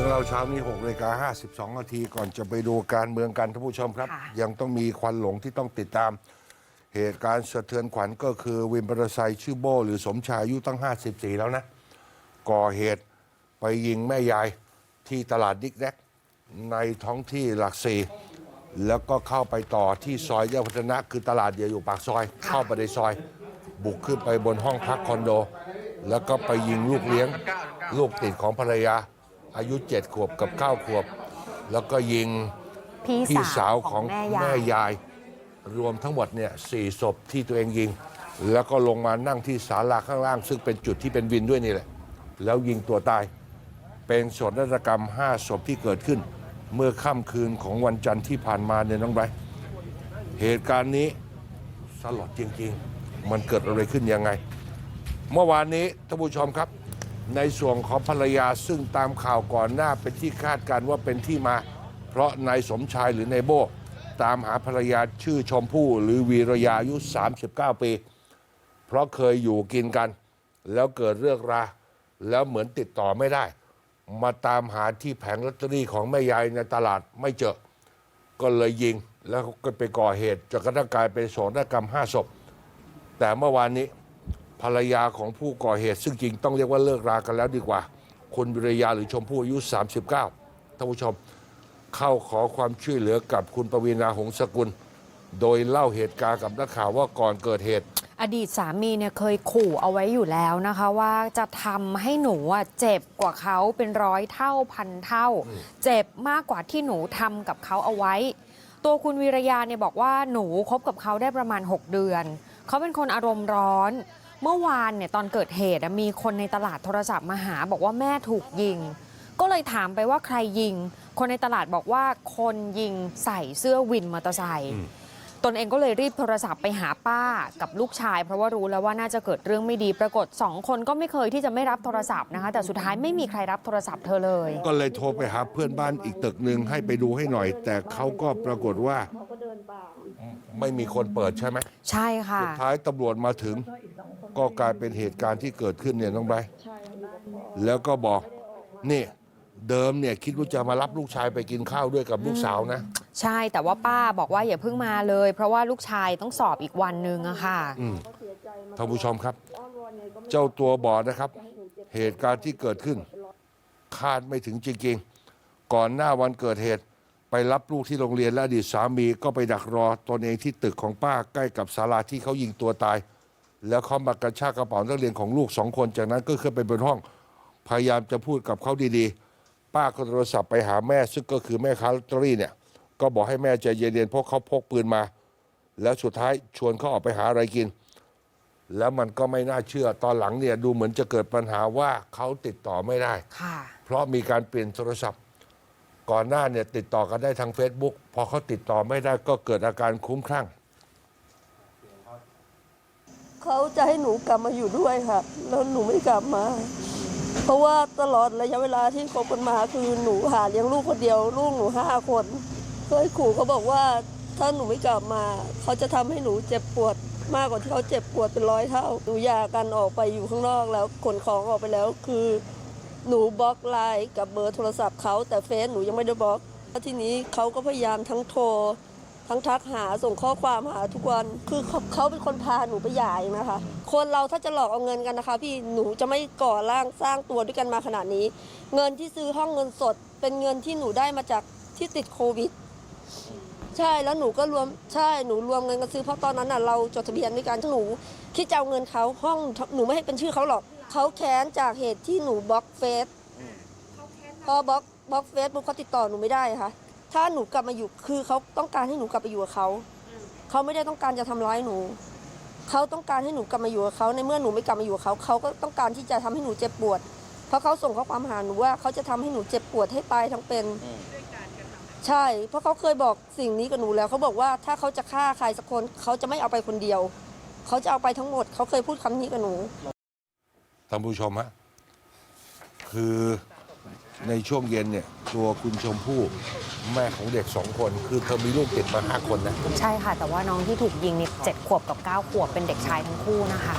รื่องเราเช้านี้6นาฬิกา52นาทีก่อนจะไปดูการเมืองกันท่านผู้ชมครับ ค่ะ ยังต้องมีควันหลงที่ต้องติดตาม เหตุการณ์สะเทือนขวัญก็คือวินมอเตอร์ไซค์ชื่อโบหรือสมชายอายุตั้ง 54 แล้วนะ ก่อเหตุไปยิงแม่ยายที่ตลาดดิกแดกในท้องที่หลักสี่แล้วก็เข้าไปต่อที่ซอยแยกพัฒนะคือตลาดเดียวอยู่ปากซอย เข้าไปในซอย บุกขึ้นไปบนห้องพักคอนโด แล้วก็ไปยิงลูกเลี้ยง ลูกติดของภรรยา อายุเจ็ดขวบกับเก้าขวบ แล้วก็ยิงพี่พี่สาวของแม่แม่ยายยาย รวมทั้งหมดเนี่ยสี่ศพที่ตัวเองยิง แล้วก็ลงมานั่งที่ศาลาข้างล่าง ซึ่งเป็นจุดที่เป็นวินด้วยนี่แหละ แล้วยิงตัวตาย เป็นโศกนาฏกรรม5ศพที่เกิดขึ้น เมื่อค่ำคืนของวันจันทร์ที่ผ่านมาเนี่ยน้องไบรท์เหตุการณ์นี้สลดจริง ๆ มันเกิดอะไรขึ้นยังไง เมื่อวานนี้ท่านผู้ชมครับ ในส่วนของภรรยาซึ่งตามข่าวก่อนหน้าเป็นที่คาดการณ์ว่าเป็นที่มา เพราะนายสมชายหรือนายโบ ตามหาภรรยาชื่อชมพู่หรือวีรยาอายุ 39 ปี เพราะเคยอยู่กินกัน แล้วเกิดเรื่องรา แล้วเหมือนติดต่อไม่ได้ มาตามหาที่แผงลอตเตอรี่ของแม่ยายในตลาดไม่เจอ ก็เลยยิงแล้วก็ไปก่อเหตุจนกระทั่งกลายเป็นโศกนาฏกรรมห้าศพ แต่เมื่อวานนี้ ภรรยาของผู้ก่อเหตุ ซึ่งจริงต้องเรียกว่าเลิกรากันแล้วดีกว่า คุณวิรยาหรือชมพู่อายุ 39ท่านผู้ชมเข้าขอความช่วยเหลือกับคุณปวีณาหงสกุล โดยเล่าเหตุการณ์กับนักข่าวว่าก่อนเกิดเหตุ อดีตสามีเนี่ยเคยขู่เอาไว้อยู่แล้วนะคะ ว่าจะทำให้หนูอะเจ็บกว่าเขาเป็นร้อยเท่าพันเท่า เจ็บมากกว่าที่หนูทำกับเขาเอาไว้ ตัวคุณวีรยาเนี่ยบอกว่าหนูคบกับเขาได้ประมาณ 6 เดือน เขาเป็นคนอารมณ์ร้อน เมื่อวานเนี่ยตอนเกิดเหตุมีคนในตลาดโทรศัพท์มาหาบอกว่าแม่ถูกยิง ก็เลยถามไปว่าใครยิง คนในตลาดบอกว่าคนยิงใส่เสื้อวินมอเตอร์ไซค์ ตนเองก็เลยรีบโทรศัพท์ไปหาป้ากับลูกชาย เพราะว่ารู้แล้วว่าน่าจะเกิดเรื่องไม่ดีปรากฏสองคนก็ไม่เคยที่จะไม่รับโทรศัพท์นะคะ แต่สุดท้ายไม่มีใครรับโทรศัพท์เธอเลย ก็เลยโทรไปหาเพื่อนบ้านอีกตึกหนึ่งให้ไปดูให้หน่อย แต่เขาก็ปรากฏว่า ไม่มีคนเปิดใช่ไหมใช่ค่ะ สุดท้ายตำรวจมาถึง ก็กลายเป็นเหตุการณ์ที่เกิดขึ้นเนี่ยน้องไบร์ทแล้วก็บอกนี่เดิมเนี่ยคิดว่าจะมารับลูกชายไปกินข้าวด้วยกับลูกสาวนะ ใช่แต่ว่าป้าบอกว่าอย่าเพิ่งมาเลย เพราะว่าลูกชายต้องสอบอีกวันหนึ่งอะค่ะ อืมท่านผู้ชมครับ เจ้าตัวบอกนะครับ เหตุการณ์ที่เกิดขึ้น คาดไม่ถึงจริงๆ ก่อนหน้าวันเกิดเหตุไปรับลูกที่โรงเรียนและอดีตสามีก็ไปดักรอตนเองที่ตึกของป้าใกล้กับศาลาที่เขายิงตัวตาย แล้วเขามากระชากกระเป๋านักเรียนของลูกสองคนจากนั้นก็ขึ้นไปบนห้อง พยายามจะพูดกับเขาดีๆ ป้าก็โทรศัพท์ไปหาแม่ซึ่งก็คือแม่ค้าลอตเตอรี่เนี่ย ก็บอกให้แม่ใจเย็นๆเพราะเขาพกปืนมา แล้วสุดท้ายชวนเขาออกไปหาอะไรกิน แล้วมันก็ไม่น่าเชื่อตอนหลังเนี่ยดูเหมือนจะเกิดปัญหาว่าเขาติดต่อไม่ได้ ค่ะ เพราะมีการเปลี่ยนโทรศัพท์ ก่อนหน้าเนี่ยติดต่อกันได้ทาง Facebook พอเขาติดต่อไม่ได้ก็เกิดอาการคลุ้มคลั่ง เขาจะให้หนูกลับมาอยู่ด้วยค่ะ แล้วหนูไม่กลับมา เพราะว่าตลอดระยะเวลาที่คบกันมาคือหนูหาเลี้ยงลูกคนเดียว ลูกหนูห้าคน เคยขู่เขาบอกว่าถ้าหนูไม่กลับมา เขาจะทำให้หนูเจ็บปวดมากกว่าที่เขาเจ็บปวดเป็นร้อยเท่า หนูหย่ากกันออกไปอยู่ข้างนอกแล้วขนของออกไปแล้วคือ หนูบล็อกไลน์กับเบอร์โทรศัพท์เขาแต่เฟซหนูยังไม่ได้บล็อกทีนี้เขาก็พยายามทั้งโทร ทั้งทักหาส่งข้อความหาทุกวันคือเขาเขาเป็นคนพาหนูไปหย่าเองนะคะ คนเราถ้าจะหลอกเอาเงินกันนะคะ พี่หนูจะไม่ก่อร่างสร้างตัวด้วยกันมาขนาดนี้ เงินที่ซื้อห้องเงินสด เป็นเงินที่หนูได้มาจากที่ติดโควิด ใช่แล้วหนูก็รวมใช่หนูรวมเงินกันซื้อเพราะตอนนั้นน่ะเราจดทะเบียนด้วยกันหนูคิดจะเอาเงินเขาห้องหนูไม่ให้เป็นชื่อเขาหรอกเขาแค้นจากเหตุที่หนูบล็อกเฟซพอบล็อกบล็อกเฟซปุ๊บเขาติดต่อหนูไม่ได้ค่ะ ถ้าหนูกลับมาอยู่คือเขาต้องการให้หนูกลับไปอยู่กับเขาเขาไม่ได้ต้องการจะทำร้ายหนูเขาต้องการให้หนูกลับมาอยู่กับเขาในเมื่อหนูไม่กลับมาอยู่กับเขาเขาก็ต้องการที่จะทำให้หนูเจ็บปวด เพราะเขาส่งข้อความหาหนูว่าเขาจะทำให้หนูเจ็บปวดให้ตายทั้งเป็น ใช่ เพราะเขาเคยบอกสิ่งนี้กับหนูแล้วเขาบอกว่าถ้าเขาจะฆ่าใครสักคนเขาจะไม่เอาไปคนเดียว เขาจะเอาไปทั้งหมด เขาเคยพูดคำนี้กับหนู ท่านผู้ชมฮะคือในช่วงเย็นเนี่ย ตัวคุณชมพู่แม่ของเด็กสองคน คือเธอมีลูกติดมาห้าคนนะ ใช่ค่ะ แต่ว่าน้องที่ถูกยิงนี่เจ็ดขวบกับ 9 ขวบเป็นเด็กชายทั้งคู่นะคะ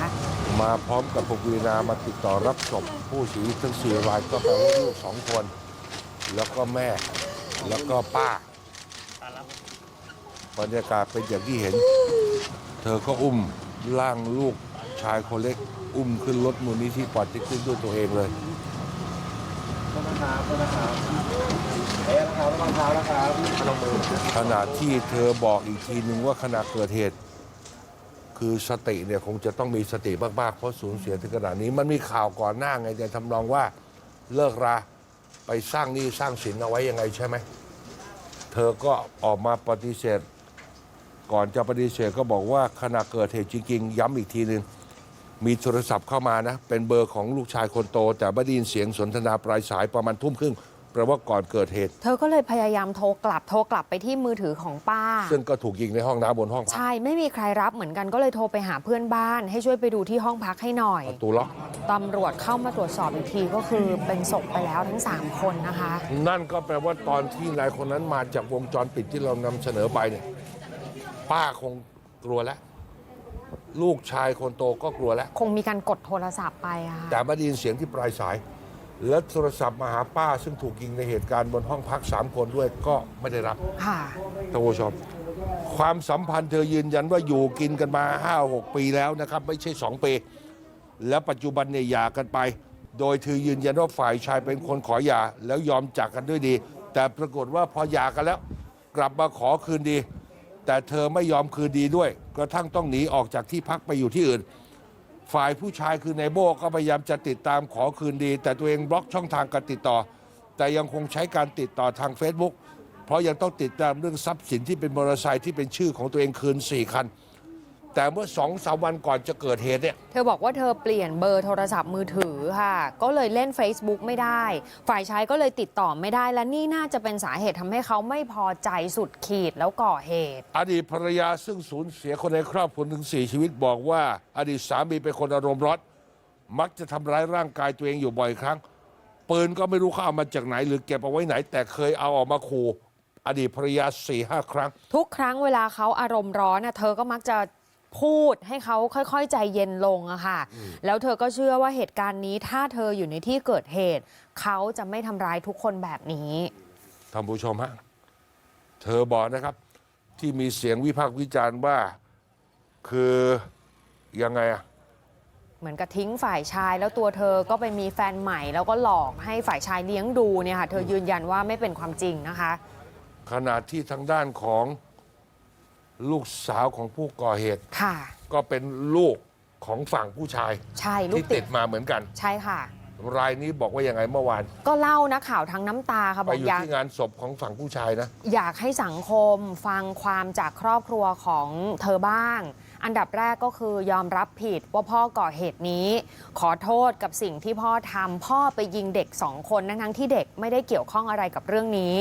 มาพร้อมกับปวีนามาติดต่อรับศพผู้เสียชีวิตทั้งสี่รายก็แปลว่าลูกสองคน แล้วก็แม่ แล้วก็ป้า บรรยากาศเป็นอย่างที่เห็น เธอก็อุ้มร่างลูกชายคนเล็ก อุ้มขึ้นรถมูลนิธิปอดติ๊กตึ้งด้วยตัวเองเลยขณะที่เธอบอกอีกทีหนึ่งว่าขณะเกิดเหตุ คือสติเนี่ยคงจะต้องมีสติมากๆ เพราะสูญเสียถึงขนาดนี้มันมีข่าวก่อนหน้าไงจะทำนองว่าเลิกรา ไปสร้างหนี้สร้างสินเอาไว้ยังไงใช่ไหม เธอก็ออกมาปฏิเสธ ก่อนจะปฏิเสธก็บอกว่าขณะเกิดเหตุจริงๆย้ำอีกทีหนึ่งมีโทรศัพท์เข้ามานะ เป็นเบอร์ของลูกชายคนโต แต่ไม่ได้ยินเสียงสนทนาปลายสายประมาณทุ่มครึ่ง แปลว่าก่อนเกิดเหตุ เธอก็เลยพยายามโทรกลับ โทรกลับไปที่มือถือของป้า ซึ่งก็ถูกยิงในห้องน้ำบนห้องพักใช่ไม่มีใครรับเหมือนกันก็เลยโทรไปหาเพื่อนบ้าน ให้ช่วยไปดูที่ห้องพักให้หน่อยประตูล็อกตำรวจเข้ามาตรวจสอบอีกทีก็คือเป็นศพไปแล้วทั้ง 3 คนนะคะ นั่นก็แปลว่าตอนที่นายคนนั้นมาจากวงจรปิดที่เรานำเสนอไปเนี่ยป้าคงกลัวแล้ว ลูกชายคนโตก็กลัวแล้ว คงมีการกดโทรศัพท์ไปอะค่ะแต่ไม่ได้ยินเสียงที่ปลายสาย แล้วโทรศัพท์มาหาป้าซึ่งถูกยิงในเหตุการณ์บนห้องพักสามคนด้วยก็ไม่ได้รับค่ะ ท่านผู้ชมความสัมพันธ์เธอยืนยันว่าอยู่กินกันมา 5-6 ปีแล้วนะครับ ไม่ใช่ 2 ปี และปัจจุบันเนี่ยหย่ากันไป โดยเธอยืนยันว่าฝ่ายชายเป็นคนขอหย่าแล้วยอมจากกันด้วยดี แต่ปรากฏว่าพอหย่ากันแล้ว กลับมาขอคืนดี แต่เธอไม่ยอมคืนดีด้วยกระทั่งต้องหนีออกจากที่พักไปอยู่ที่อื่น ฝ่ายผู้ชายคือนโบก็พยายามจะติดตามขอคืนดี แต่ตัวเองบล็อกช่องทางการติดต่อ แต่ยังคงใช้การติดต่อทาง Facebook เพราะยังต้องติดตามเรื่องทรัพย์สินที่เป็นมอเตอร์ไซค์ที่เป็นชื่อของตัวเองคืน 4 คัน แต่เมื่อสองสามวันก่อนจะเกิดเหตุเนี่ย เธอบอกว่าเธอเปลี่ยนเบอร์โทรศัพท์มือถือค่ะ ก็เลยเล่น Facebook ไม่ได้ ฝ่ายชายก็เลยติดต่อไม่ได้ และนี่น่าจะเป็นสาเหตุทำให้เขาไม่พอใจสุดขีดแล้วก่อเหตุ อดีตภรรยาซึ่งสูญเสียคนในครอบครัวถึง4ชีวิตบอกว่า อดีตสามีเป็นคนอารมณ์ร้อนมักจะทำร้ายร่างกายตัวเองอยู่บ่อยครั้งปืนก็ไม่รู้เขาเอามาจากไหน หรือเก็บเอาไว้ไหน แต่เคยเอาออกมาขู่อดีตภรรยาสี่ห้าครั้ง ทุกครั้งเวลาเขาอารมณ์ร้อนน่ะเธอก็มักจะ พูดให้เขาค่อยๆ ใจเย็นลงอะค่ะ แล้วเธอก็เชื่อว่าเหตุการณ์นี้ถ้าเธออยู่ในที่เกิดเหตุ เขาจะไม่ทำร้ายทุกคนแบบนี้ ท่านผู้ชมฮะ เธอบอกนะครับ ที่มีเสียงวิพากษ์วิจารณ์ว่าคือยังไงอะเหมือนกับทิ้งฝ่ายชาย แล้วตัวเธอก็ไปมีแฟนใหม่ แล้วก็หลอกให้ฝ่ายชายเลี้ยงดูเนี่ยค่ะ เธอยืนยันว่าไม่เป็นความจริงนะคะ ขณะที่ทางด้านของ ลูกสาวของผู้ก่อเหตุ ค่ะ ก็เป็นลูกของฝั่งผู้ชายใช่ลูที่กติติดดมาเหมือนกัน ใช่ค่ะ รายนี้บอกว่ายังไงเมื่อวานก็เล่านะข่าวทั้งน้ำตาค่ะไปบอกอยู่อยาก ที่งานศพของฝั่งผู้ชายนะ อยากให้สังคมฟังความจากครอบครัวของเธอบ้าง อันดับแรกก็คือยอมรับผิดว่าพ่อก่อเหตุนี้ ขอโทษกับสิ่งที่พ่อทำพ่อไปยิงเด็กสองคนทั้งที่เด็กไม่ได้เกี่ยวข้องอะไรกับเรื่องนี้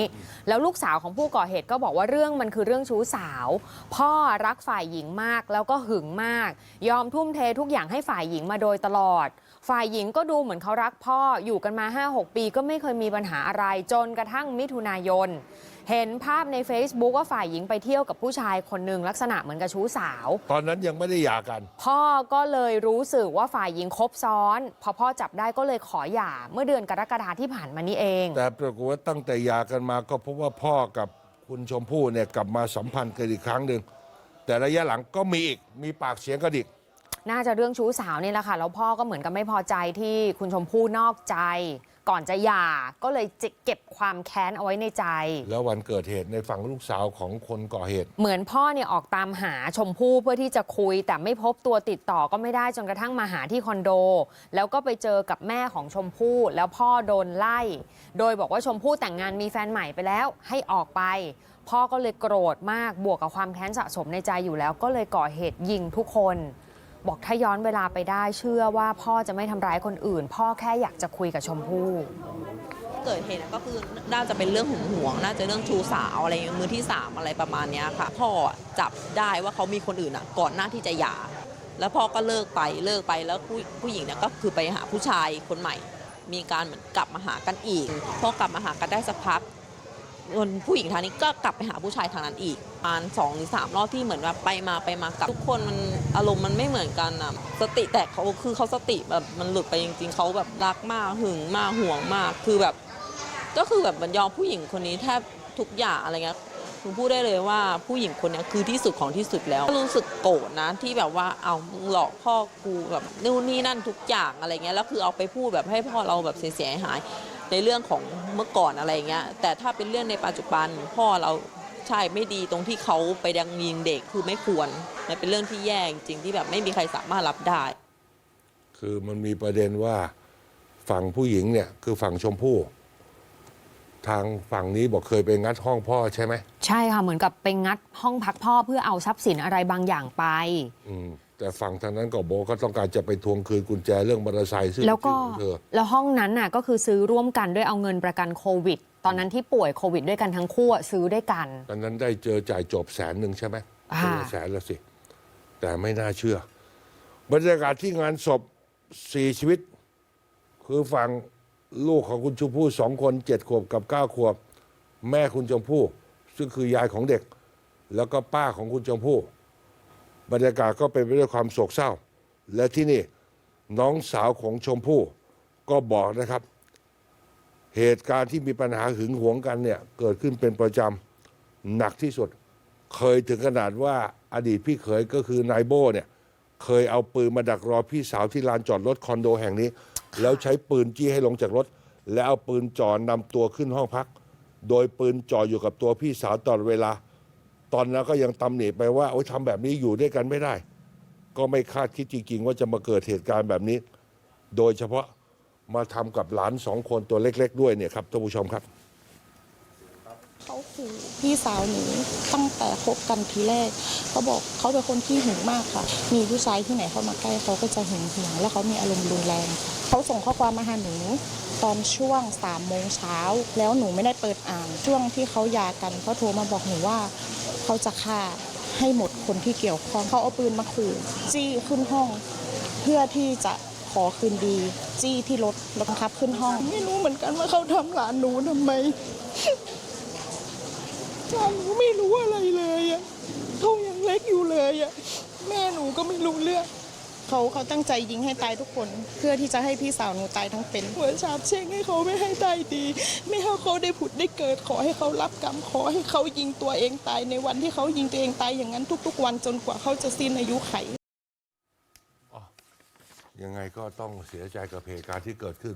แล้วลูกสาวของผู้ก่อเหตุก็บอกว่าเรื่องมันคือเรื่องชู้สาว พ่อรักฝ่ายหญิงมากแล้วก็หึงมาก ยอมทุ่มเททุกอย่างให้ฝ่ายหญิงมาโดยตลอด ฝ่ายหญิงก็ดูเหมือนเขารักพ่ออยู่กันมา 5-6 ปีก็ไม่เคยมีปัญหาอะไรจนกระทั่งมิถุนายน เห็นภาพใน Facebook ว่าฝ่ายหญิงไปเที่ยวกับผู้ชายคนหนึ่งลักษณะเหมือนกับชู้สาว ตอนนั้นยังไม่ได้หย่ากัน พ่อก็เลยรู้สึกว่าฝ่ายหญิงคบซ้อน พอพ่อจับได้ก็เลยขอหย่า เมื่อเดือนกรกฎาที่ผ่านมานี้เอง แต่ปรากฏว่าตั้งแต่หย่ากันมาก็พบว่าพ่อกับคุณชมพู่เนี่ยกลับมาสัมพันธ์กันอีกครั้งหนึ่งแต่ระยะหลังก็มีอีกมีปากเสียงกันอีกน่าจะเรื่องชู้สาวนี่แหละค่ะแล้วพ่อก็เหมือนกับไม่พอใจที่คุณชมพู่นอกใจ ก่อนจะหย่าก็เลยจะเก็บความแค้นเอาไว้ในใจ แล้ววันเกิดเหตุในฝั่งลูกสาวของคนก่อเหตุ เหมือนพ่อเนี่ยออกตามหาชมพู่เพื่อที่จะคุย แต่ไม่พบตัวติดต่อก็ไม่ได้จนกระทั่งมาหาที่คอนโด แล้วก็ไปเจอกับแม่ของชมพู่ แล้วพ่อโดนไล่ โดยบอกว่าชมพู่แต่งงานมีแฟนใหม่ไปแล้วให้ออกไป พ่อก็เลยโกรธมากบวกกับความแค้นสะสมในใจอยู่แล้ว ก็เลยก่อเหตุยิงทุกคน บอกถ้าย้อนเวลาไปได้เชื่อว่าพ่อจะไม่ทำร้ายคนอื่น พ่อแค่อยากจะคุยกับชมพู่เกิดเหตุก็คือน่าจะเป็นเรื่องหึงหวง น่าจะเรื่องชูสาวอะไรมือที่สามอะไรประมาณนี้ค่ะ พ่อจับได้ว่าเขามีคนอื่นอะ ก่อนหน้าที่จะหย่า แล้วพ่อก็เลิกไปเลิกไปแล้วผู้ผู้หญิงเนี่ยก็คือไปหาผู้ชายคนใหม่ มีการเหมือนกลับมาหากันอีกพอกลับมาหากันได้สักพัก คนผู้หญิงทางนี้ก็กลับไปหาผู้ชายทางนั้นอีกประมาณสองหรือสามรอบที่เหมือนแบบไปมาไปมากับทุกคนมันอารมณ์มันไม่เหมือนกันอะสติแตกเขาคือเขาสติแบบมันหลุดไปจริง ๆเขาแบบรักมากหึงมากห่วงมาก คือแบบ ก็คือแบบมันยอมผู้หญิงคนนี้แทบทุกอย่างอะไรเงี้ยหนูพูดได้เลยว่าผู้หญิงคนนี้คือที่สุดของที่สุดแล้วรู้สึกโกรธนะที่แบบว่าเอามึงหลอกพ่อกูแบบนู่นนี่นั่นทุกอย่างอะไรเงี้ยแล้วคือเอาไปพูดแบบให้พ่อเราแบบเสียหาย ในเรื่องของเมื่อก่อนอะไรเงี้ยแต่ถ้าเป็นเรื่องในปัจจุบันพ่อเราใช่ไม่ดีตรงที่เขาไปดังยิงเด็กคือไม่ควรมันเป็นเรื่องที่แย่จริงๆที่แบบไม่มีใครสามารถรับได้ คือมันมีประเด็นว่าฝั่งผู้หญิงเนี่ยคือฝั่งชมพู่ทางฝั่งนี้บอกเคยไปงัดห้องพ่อใช่ไหม ใช่ค่ะ เหมือนกับไปงัดห้องพักพ่อเพื่อเอาทรัพย์สินอะไรบางอย่างไป อืม แต่ฝั่งทางนั้นก็บอกก็ต้องการจะไปทวงคืนกุญแจเรื่องมอเตอร์ไซค์ซึ่งแล้วก็เป็นชื่อของเธอ แล้วห้องนั้นน่ะก็คือซื้อร่วมกันด้วยเอาเงินประกันโควิด ตอนนั้นที่ป่วยโควิดด้วยกันทั้งคู่อะซื้อด้วยกัน ตอนนั้นได้เจอจ่ายจบแสนหนึ่งใช่ไหมอ่าคนละแสนละสิ แต่ไม่น่าเชื่อ บรรยากาศที่งานศพสี่ชีวิต คือฝั่งลูกของคุณชมพู่สองคนเจ็ดขวบกับเก้าขวบ แม่คุณชมพู่ ซึ่งคือยายของเด็ก แล้วก็ป้าของคุณชมพู่ บรรยากาศก็เป็นไปด้วยความโศกเศร้า และที่นี่น้องสาวของชมพู่ก็บอกนะครับ เหตุการณ์ที่มีปัญหาหึงหวงกันเนี่ยเกิดขึ้นเป็นประจำหนักที่สุด เคยถึงขนาดว่าอดีตพี่เขยก็คือนายโบเนี่ยเคยเอาปืนมาดักรอพี่สาวที่ลานจอดรถคอนโดแห่งนี้ แล้วใช้ปืนจี้ให้ลงจากรถ แล้วเอาปืนจ่อนำตัวขึ้นห้องพัก โดยปืนจ่ออยู่กับตัวพี่สาวตลอดเวลา ตอนนั้นก็ยังตำหนิไปว่าโอ๊ยทำแบบนี้อยู่ด้วยกันไม่ได้ ก็ไม่คาดคิดจริง ๆ ว่าจะมาเกิดเหตุการณ์แบบนี้ โดยเฉพาะมาทำกับหลานสองคนตัวเล็ก ๆ ด้วยเนี่ยครับท่านผู้ชมครับเขาขู่พี่สาวหนูตั้งแต่คบกันทีแรกเขาบอกเขาเป็นคนที่หึงมากค่ะ มีผู้ชายที่ไหนเข้ามาใกล้เขาก็จะหึงหวงแล้วเขามีอารมณ์รุนแรงเขาส่งข้อความมาหาหนูตอนช่วงสามโมงเช้าแล้วหนูไม่ได้เปิดอ่านช่วงที่เขาหย่ากันเขาโทรมาบอกหนูว่า เขาจะฆ่าให้หมดคนที่เกี่ยวข้องเขาเอาปืนมาขู่จี้ขึ้นห้อง เพื่อที่จะขอคืนดี จี้ที่รถแล้วบังคับขึ้นห้อง ไม่รู้เหมือนกันว่าเขาทำหลานหนูทำไมหลานหนูไม่รู้อะไรเลยอะเขายังเล็กอยู่เลยอะแม่หนูก็ไม่รู้เรื่อง เขาเขาตั้งใจยิงให้ตายทุกคน เพื่อที่จะให้พี่สาวหนูตายทั้งเป็นหัวชาบเช่งให้เขาไม่ให้ตายดี ไม่ให้เขาได้ผุดได้เกิดขอให้เขารับกรรมขอให้เขายิงตัวเองตายในวันที่เขายิงตัวเองตายอย่างนั้นทุก ๆ วันจนกว่าเขาจะสิ้นอายุไขยังไงก็ต้องเสียใจกับเหตุการณ์ที่เกิดขึ้น